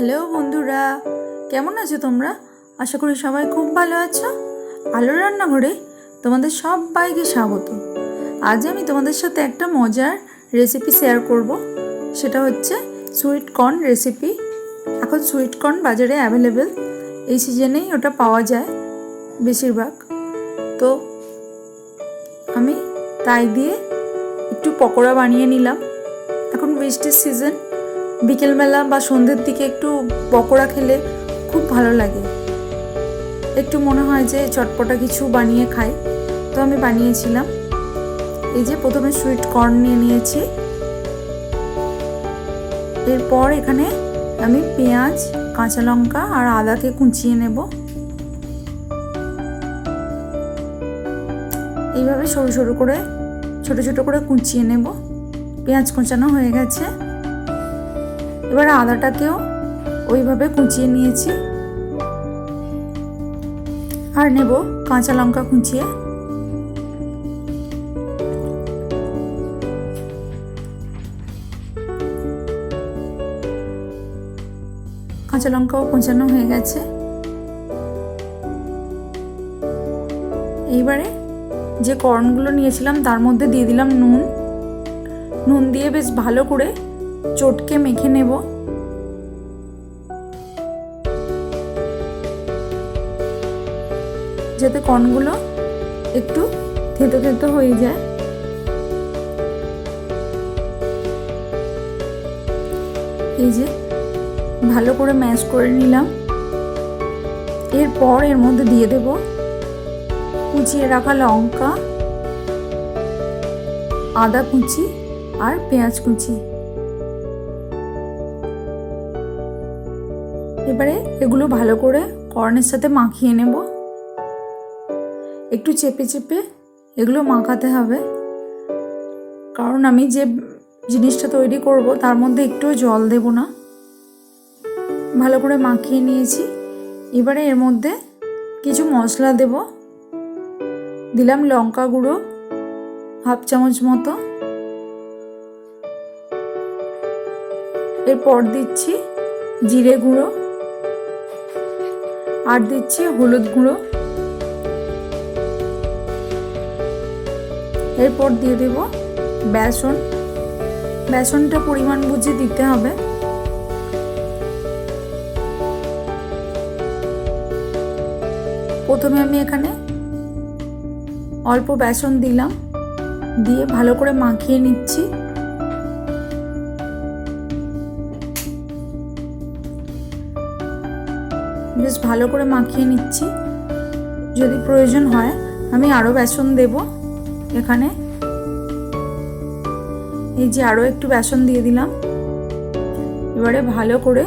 Hello বন্ধুরা, কেমন আছো তোমরা? আশা করি সবাই খুব ভালো আছো। আলোর রান্নাঘরে তোমাদের সবাইকে স্বাগত। আজ আমি তোমাদের সাথে একটা মজার রেসিপি শেয়ার করব। সেটা হচ্ছে সুইট কর্ন রেসিপি এখন সুইট কর্ন বাজারে অ্যাভেলেবেল এই সিজনেই ওটা পাওয়া যায় বেশিরভাগ। তো আমি তাই দিয়ে একটু পকোড়া বানিয়ে নিলাম। এখন বৃষ্টির সিজন বিকেলবেলা বা সন্ধ্যের দিকে একটু পকোড়া খেলে খুব ভালো লাগে। একটু মনে হয় যে চটপটা কিছু বানিয়ে খাই, তো আমি বানিয়েছিলাম। এই যে প্রথমে সুইট কর্ন নিয়ে নিয়েছি। এরপর এখানে আমি পেঁয়াজ, কাঁচা লঙ্কা আর আদাকে কুচিয়ে নেব। এইভাবে সরু সরু করে, ছোট ছোট করে কুচিয়ে নেব। পেঁয়াজ কোঁচানো হয়ে গেছে। এবার আদাটাকেও ওইভাবে কুচিয়ে নিয়েছি। আর নেব কাঁচা লঙ্কা কুচিয়ে। কাঁচা লঙ্কাও কোঁচানো হয়ে গেছে। এইবারে যে কর্নগুলো নিয়েছিলাম, তার মধ্যে দিয়ে দিলাম নুন। নুন দিয়ে বেশ ভালো করে চটকে মেখে নেব। যাতে কর্নগুলো একটু থেতো থেতো হয়ে যায়। এই যে ভালো করে ম্যাশ করে নিলাম। এরপর এর মধ্যে দিয়ে দেব কুচিয়ে রাখা লঙ্কা, আদা কুচি আর পেঁয়াজ কুচি। এবারে এগুলো ভালো করে কর্নের সাথে মাখিয়ে নেব। একটু চেপে চেপে এগুলো মাখাতে হবে। কারণ আমি যে জিনিসটা তৈরি করব তার মধ্যে একটুও জল দেব না। ভালো করে মাখিয়ে নিয়েছি। এবারে এর মধ্যে কিছু মশলা দেব। দিলাম লঙ্কা গুঁড়ো, হাফ চামচ মতো। এরপর দিচ্ছি জিরে গুঁড়ো। আর দিচ্ছি হলুদ গুঁড়ো। এরপর দিয়ে দেব বেসন। বেসনটা পরিমাণ বুঝে দিতে হবে। প্রথমে আমি এখানে অল্প বেসন দিলাম। দিয়ে ভালো করে মাখিয়ে নিচ্ছি। বেশ ভালো করে মাখিয়ে নিচ্ছি। যদি প্রয়োজন হয়, আমি আরও বেসন দেব এখানে। এই যে আরও একটু বেসন দিয়ে দিলাম। এবারে ভালো করে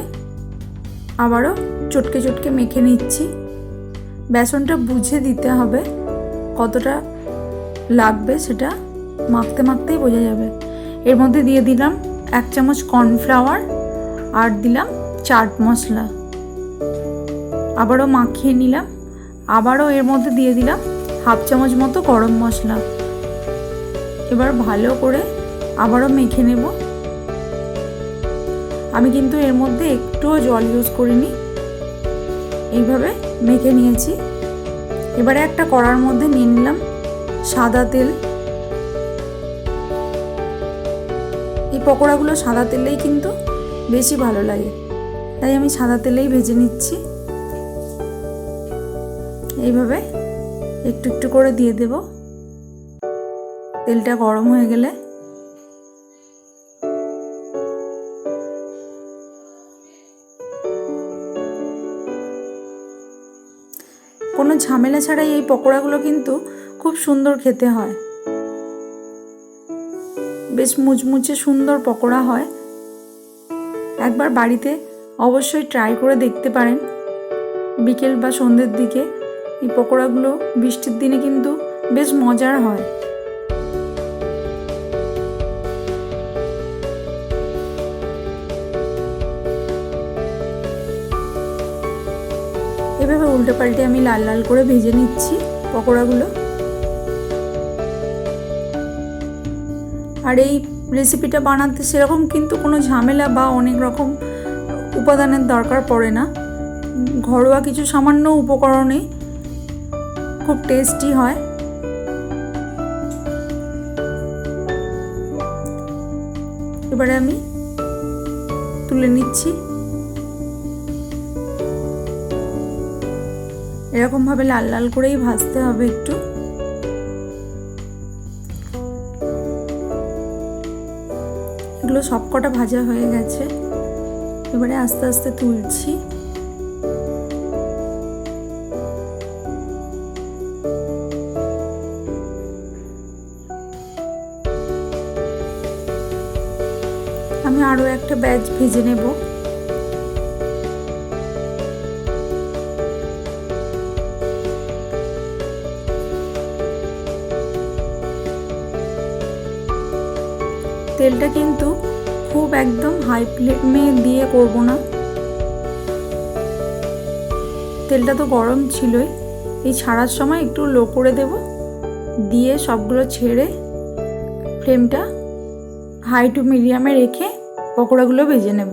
আবারও চটকে চটকে মেখে নিচ্ছি। বেসনটা বুঝে দিতে হবে কতটা লাগবে সেটা। মাখতে মাখতেই বোঝা যাবে। এর মধ্যে দিয়ে দিলাম এক চামচ কর্নফ্লাওয়ার আর দিলাম চাট মশলা। আবারও মাখিয়ে নিলাম। আবারও এর মধ্যে দিয়ে দিলাম হাফ চামচ মতো গরম মশলা। এবার ভালো করে আবারও মেখে নেব। আমি কিন্তু এর মধ্যে একটুও জল ইউজ করিনি। এইভাবে মেখে নিয়েছি। এবারে একটা কড়ার মধ্যে নিয়ে নিলাম সাদা তেল। এই পকোড়াগুলো সাদা তেলেই কিন্তু বেশি ভালো লাগে। তাই আমি সাদা তেলেই ভেজে নিচ্ছি। এইভাবে একটু একটু করে দিয়ে দেব। তেলটা গরম হয়ে গেলে কোনো ঝামেলা ছাড়াই এই পকোড়াগুলো কিন্তু খুব সুন্দর খেতে হয়। বেশ মুচমুচে সুন্দর পকোড়া হয়। একবার বাড়িতে অবশ্যই ট্রাই করে দেখতে পারেন। বিকেল বা সন্ধ্যের দিকে এই পকোড়াগুলো বৃষ্টির দিনে কিন্তু বেশ মজার হয়। এভাবে উল্টে পাল্টে আমি লাল লাল করে ভেজে নিচ্ছি পকোড়াগুলো। আর এই রেসিপিটা বানাতে সেরকম কিন্তু কোনো ঝামেলা বা অনেক রকম উপাদানের দরকার পড়ে না। ঘরোয়া কিছু সামান্য উপকরণে খুব টেস্টি হয়। এবারে আমি তুলে নিচ্ছি। এরকমভাবে লাল লাল করেই ভাজতে হবে একটু। এগুলো সবকটা ভাজা হয়ে গেছে। এবারে আস্তে আস্তে তুলছি। আরও একটা ব্যাচ ভেজে নেব। তেলটা কিন্তু খুব একদম হাই ফ্লেমে দিয়ে করব না। তেলটা তো গরম ছিলই। এই ছাড়ার সময় একটু লো করে দেব। দিয়ে সবগুলো ছেড়ে ফ্লেমটা হাই টু মিডিয়ামে রেখে পকোড়াগুলো ভেজে নেব।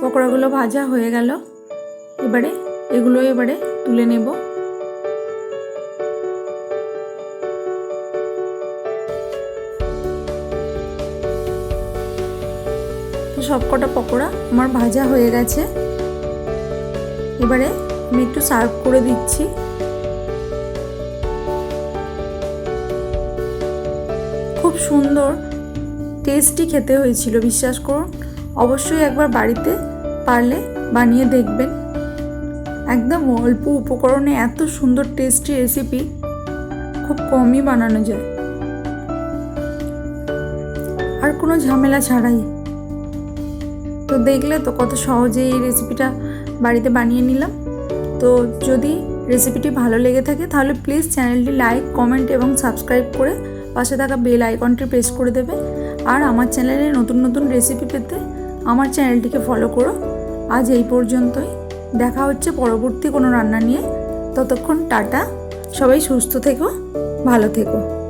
পকোড়াগুলো ভাজা হয়ে গেল। এবারে এগুলো এবারে তুলে নেব। সবকটা পকোড়া আমার ভাজা হয়ে গেছে। এবারে আমি একটু সার্ভ করে দিচ্ছি। খুব সুন্দর টেস্টি খেতে হয়েছিল, বিশ্বাস করুন। অবশ্যই একবার বাড়িতে পারলে বানিয়ে দেখবেন। একদম অল্প উপকরণে এত সুন্দর টেস্টি রেসিপি খুব কমই বানানো যায়। আর কোনো ঝামেলা ছাড়াই। দেখলে তো কত সহজে এই রেসিপিটা বাড়িতে বানিয়ে নিলাম। তো যদি রেসিপিটি ভালো লেগে থাকে, তাহলে প্লিজ চ্যানেলটি লাইক কমেন্ট এবং সাবস্ক্রাইব করে পাশে থাকা বেল আইকনটি প্রেস করে দেবে। আর আমার চ্যানেলে নতুন নতুন রেসিপি পেতে আমার চ্যানেলটিকে ফলো করো। আজ এই পর্যন্তই। দেখা হচ্ছে পরবর্তী কোনো রান্না নিয়ে। ততক্ষণ টাটা। সবাই সুস্থ থেকো, ভালো থেকো।